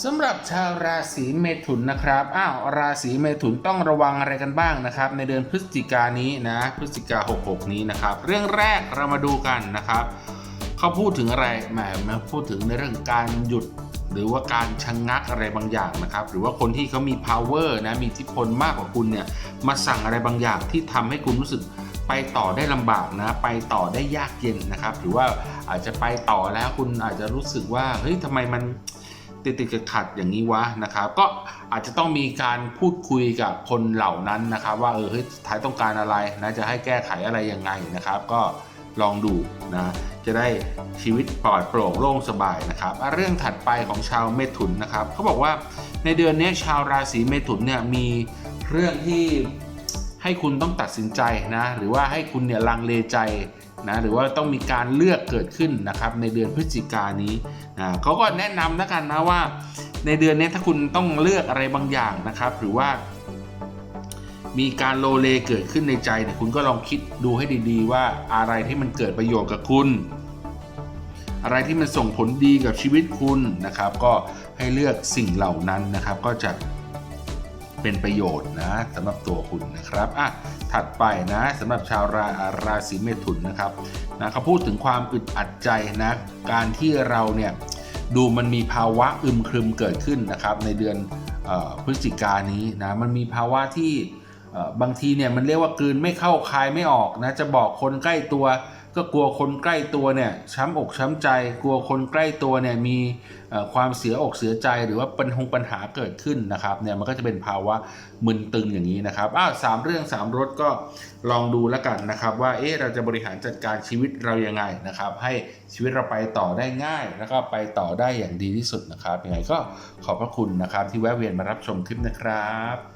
สำหรับชาวราศีเมถุนนะครับอ้าวราศีเมถุนต้องระวังอะไรกันบ้างนะครับ ในเดือนพฤศจิกานี้นะพฤศจิกา66 นี้นะครับ เรื่องแรกเรามาดูกันนะครับเขาพูดถึงอะไรแหมมาพูดถึงในเรื่องการหยุดหรือว่าการชะงงักอะไรบางอย่างนะครับ หรือว่าคนที่เขามี power นะมีอิทธิพลมากกว่าคุณเนี่ยมาสั่งอะไรบางอย่างที่ทำให้คุณรู้สึกไปต่อได้ลำบากนะ ไปต่อได้ยากเย็นนะครับ หรือว่าอาจจะไปต่อแล้วคุณอาจจะรู้สึกว่าเฮ้ยทำไมมัน ติดติดขัดขัดๆอย่างนี้วะนะครับ ก็อาจจะต้องมีการพูดคุยกับคนเหล่านั้นนะครับ ว่าเออเฮ้ยท้ายต้องการอะไรนะจะให้แก้ไขอะไรยังไงนะครับ ก็ลองดูนะจะได้ชีวิตปลอดโปร่งโล่งสบายนะครับเรื่องถัดไปของชาวเมถุนนะครับเขาบอกว่าในเดือนนี้ชาวราศีเมถุนเนี่ยมีเรื่องที่ ให้คุณต้องตัดสินใจนะหรือว่าให้คุณเนี่ยลังเลใจนะหรือว่าต้องมีการเลือกเกิดขึ้นนะครับในเดือนพฤศจิกายนนี้อ่าเขาก็แนะนำแล้วกันนะว่า ในเดือนนี้ถ้าคุณต้องเลือกอะไรบางอย่างนะครับ หรือว่า มีการโลเลเกิดขึ้นในใจเนี่ยคุณก็ลองคิดดูให้ดีๆ ว่าอะไรที่มันเกิดประโยชน์กับคุณ อะไรที่มันส่งผลดีกับชีวิตคุณนะครับ ก็ให้เลือกสิ่งเหล่านั้นนะครับ ก็จะ เป็นประโยชน์นะสำหรับตัวคุณนะครับอะถัดไปนะสำหรับชาวราราศีเมถุนนะครับนะเขาพูดถึงความอึดอัดใจนะการที่เราเนี่ยดูมันมีภาวะอึมครึมเกิดขึ้นนะครับ ในเดือนออพฤศจิกานี้นะมันมีภาวะที่บางทีเนี่ยมันเรียกว่ากลืนไม่เข้าคายไม่ออกนะจะบอกคนใกล้ตัว ก็กลัวคนใกล้ตัวเนี่ยช้ำอกช้ำใจ กลัวคนใกล้ตัวเนี่ยมีความเสียอกเสียใจหรือว่าปัญหาปัญหาเกิดขึ้นนะครับเนี่ยมันก็จะเป็นภาวะมึนตึงอย่างนี้นะครับอ้าวสามเรื่องสามรสก็ลองดูแล้วกันนะครับว่าเอ๊ะเราจะบริหารจัดการชีวิตเรายังไงนะครับให้ชีวิตเราไปต่อได้ง่าย แล้วก็ไปต่อได้อย่างดีที่สุดนะครับยังไงก็ขอบพระคุณนะครับที่แวะเวียนมารับชมคลิปนะครับ